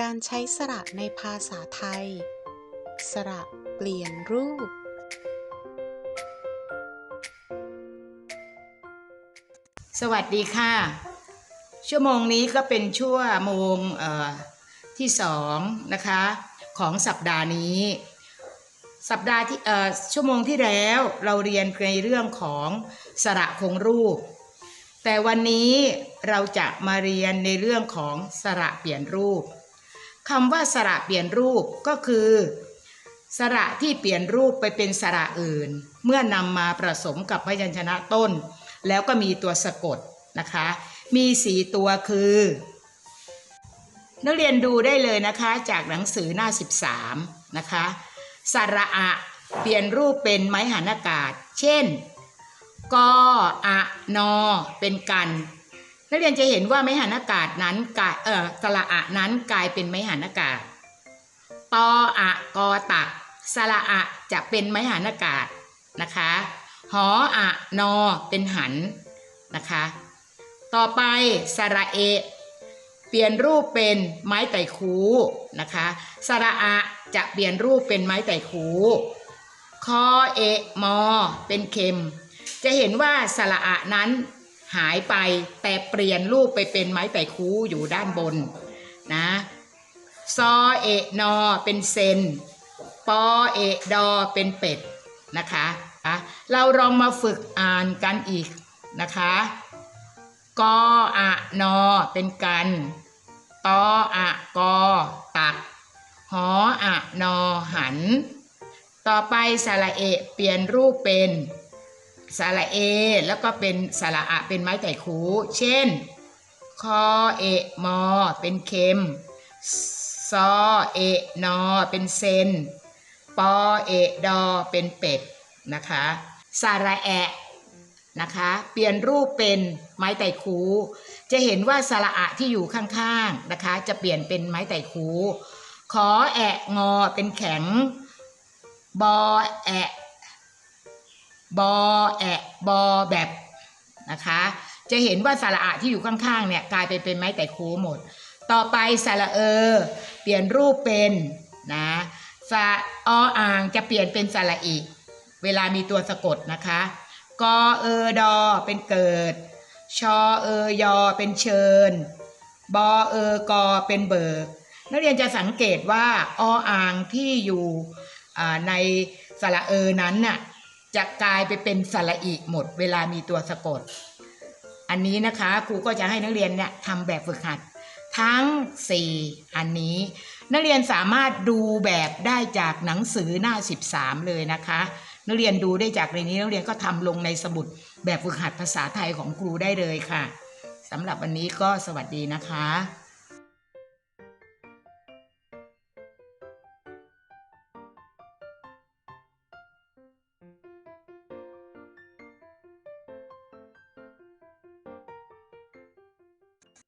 การใช้สระในภาษาไทย สระเปลี่ยนรูป สวัสดีค่ะ ชั่วโมงนี้ก็เป็นชั่วโมงที่สองนะคะ ของสัปดาห์นี้ สัปดาห์ที่เอ่อชั่วโมงที่แล้วเราเรียนในเรื่องของสระคงรูป แต่วันนี้เราจะมาเรียนในเรื่องของสระเปลี่ยนรูปคำว่าสระเปลี่ยนรูปก็คือ สระที่เปลี่ยนรูปไปเป็นสระอื่น เมื่อนำมาผสมกับพยัญชนะต้น แล้วก็มีตัวสะกดนะคะ มีสีตัวคือ นักเรียนดูได้เลยนะคะจากหนังสือหน้า 13 นะคะ สระอะ เปลี่ยนรูปเป็นไม้หันอากาศ เช่นกออะนอ เป็นกัน นักเรียนจะเห็นว่าไม้หันอากาศนั้นกายเออสระอะนั้นกลายเป็นไม้หันอากาศตออะกอตักสระอะจะเป็นไม้หันอากาศนะคะหออะนอเป็นหันนะคะ ต่อไปสระเอ เปลี่ยนรูปเป็นไม้ไต่คูนะคะสระอะจะเปลี่ยนรูปเป็นไม้ไต่คูคอเอมอเป็นเข็ม จะเห็นว่าสระอะนั้นหายไปแต่เปลี่ยนรูปไปเป็นไม้ไต่คูอยู่ด้านบนนะซอเอนอเป็นเซนปอเอดอเป็นเป็ดนะคะอะเราลองมาฝึกอ่านกันอีกนะคะ กออะนอ เป็นกันตออะกอ ตัก หออะนอ หัน ต่อไปสระเอะเปลี่ยนรูปเป็นสระเอ แล้วก็เป็นสระอะเป็นไม้ไต่คู เช่น คอเอะมอ เป็นเข็มซอเอะนอ เป็นเซนปอเอะดอ เป็นเป็ดนะคะสระแอะ นะคะ เปลี่ยนรูปเป็นไม้ไต่คู จะเห็นว่าสระอะที่อยู่ข้างๆนะคะ จะเปลี่ยนเป็นไม้ไต่คู ขอแอะงอเป็นแข็ง บอแอะบอแอะบอแบบนะคะ จะเห็นว่าสระอะที่อยู่ข้างๆเนี่ยกลายไปเป็นไม้ไต่คูหมด ต่อไปสระเออ เปลี่ยนรูปเป็นนะสระออ่างจะเปลี่ยนเป็นสระอีเวลามีตัวสะกดนะคะ กอเออดอเป็นเกิด ชอเออยอเป็นเชิญ บอเออกอเป็นเบิก นักเรียนจะสังเกตว่าออ่างที่อยู่ในสระเออนั้นน่ะจะกลายไปเป็นสระอีหมด เวลามีตัวสะกด อันนี้นะคะครูก็จะให้นักเรียนเนี่ยทำแบบฝึกหัด ทั้ง 4 อันนี้ นักเรียนสามารถดูแบบได้จากหนังสือหน้า 13 เลยนะคะ นักเรียนดูได้จากในนี้นักเรียนก็ทำลงในสมุดแบบฝึกหัดภาษาไทยของครูได้เลยค่ะสำหรับวันนี้ก็สวัสดีนะคะ